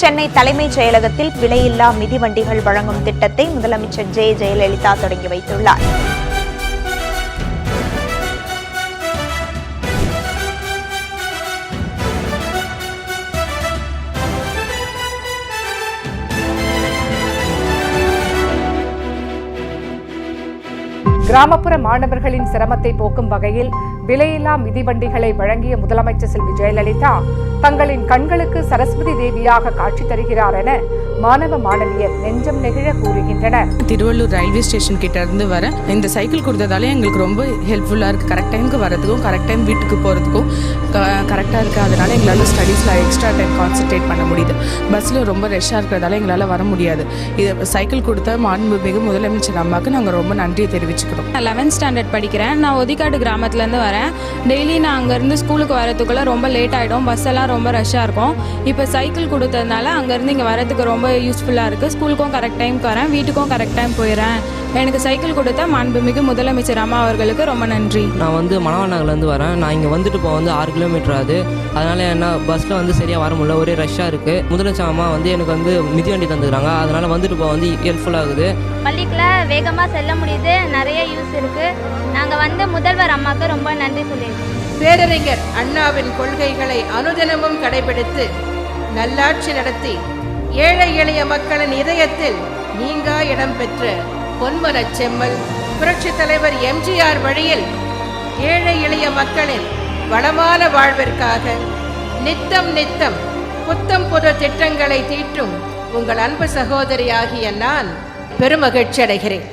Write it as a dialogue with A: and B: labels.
A: சென்னை தலைமைச் செயலகத்தில் விலையில்லா மிதிவண்டிகள் வழங்கும் திட்டத்தை முதலமைச்சர் ஜெ. ஜெயலலிதா தொடங்கி வைத்துள்ளார்.
B: கிராமப்புற மாணவர்களின் சிரமத்தை போக்கும் வகையில் விலையில்லா மிதிவண்டிகளை வழங்கிய முதலமைச்சர் செல்வி ஜெயலலிதா தங்களின் கண்களுக்கு சரஸ்வதி தேவியாக காட்சி தருகிறார் என மாணவ மாணவியர் நெஞ்சம் நெகிழ கூறுகின்றனர்.
C: திருவள்ளூர் ரயில்வே ஸ்டேஷன் கிட்ட இருந்து வர இந்த சைக்கிள் கொடுத்ததாலே எங்களுக்கு ரொம்ப ஹெல்ப்ஃபுல்லாக இருக்குது கரெக்ட் டைமுக்கு வரதுக்கும் கரெக்ட் டைம் வீட்டுக்கு போகிறதுக்கும் கரெக்டாக இருக்குது அதனால எங்களால் ஸ்டடீஸில் எக்ஸ்ட்ரா டைம் கான்சென்ட்ரேட் பண்ண முடியுது. பஸ்ஸில் ரொம்ப ரஷ்ஷாக இருக்கிறதால எங்களால் வர முடியாது. இது சைக்கிள் கொடுத்த மாண்புமிகு முதலமைச்சர் அம்மாவுக்கு நாங்கள் ரொம்ப நன்றியை தெரிவிச்சுக்கிறோம்.
D: நான் லெவன்த் ஸ்டாண்டர்ட் படிக்கிறேன். நான் ஒதிக்காடு கிராமத்துலேருந்து வரேன். டெய்லி நான் அங்கேருந்து ஸ்கூலுக்கு வரதுக்குள்ளே ரொம்ப லேட் ஆகிடும் பஸ் எல்லாம் ரொம்ப ரஷ்ஷாக இருக்கும். இப்போ சைக்கிள் கொடுத்ததுனால அங்கேருந்து இங்கே வரதுக்கு ரொம்ப யூஸ்ஃபுல்லாக இருக்குது ஸ்கூலுக்கும் கரெக்ட் டைம்க்கு வரேன். வீட்டுக்கும் கரெக்ட் டைம் போயிடுறேன். எனக்கு சைக்கிள் கொடுத்த மாண்புமிகு முதலமைச்சர் அம்மா அவர்களுக்கு ரொம்ப நன்றி.
E: நான் வந்து மணவநகர்லேருந்து வரேன். நான் இங்கே வந்துட்டு இப்போ வந்து ஆறு கிலோமீட்டர் ஆகுது. அதனால் என்ன பஸ்ஸில் வந்து சரியாக வர முடியல. ஒரே ரஷ்ஷாக இருக்குது முதலமைச்சர் அம்மா வந்து எனக்கு வந்து மிதிவண்டி தந்துக்கிறாங்க அதனால் வந்துட்டு இப்போ வந்து ஹெல்ப்ஃபுல்லாகுது
F: பள்ளிக்குள்ள வேகமாக செல்ல முடியுது. நிறைய யூஸ் இருக்கு. நாங்கள் வந்து முதல்வர் அம்மாவுக்கு ரொம்ப நன்றி சொல்லியிருக்கேன்
G: பேரறிஞர் அண்ணாவின் கொள்கைகளை அனுதினமும் கடைபிடித்து நல்லாட்சி நடத்தி ஏழை எளிய மக்களின் இதயத்தில் நீங்கா இடம் பெற்ற பொன்மனச் செம்மல் புரட்சித் தலைவர் எம்ஜிஆர் வழியில் ஏழை எளிய மக்களின் வளமான வாழ்விற்காக நித்தம் நித்தம் புத்தம் புது திட்டங்களை தீட்டும் உங்கள் அன்பு சகோதரியாகிய நான் பெருமகிழ்ச்சி அடைகிறேன்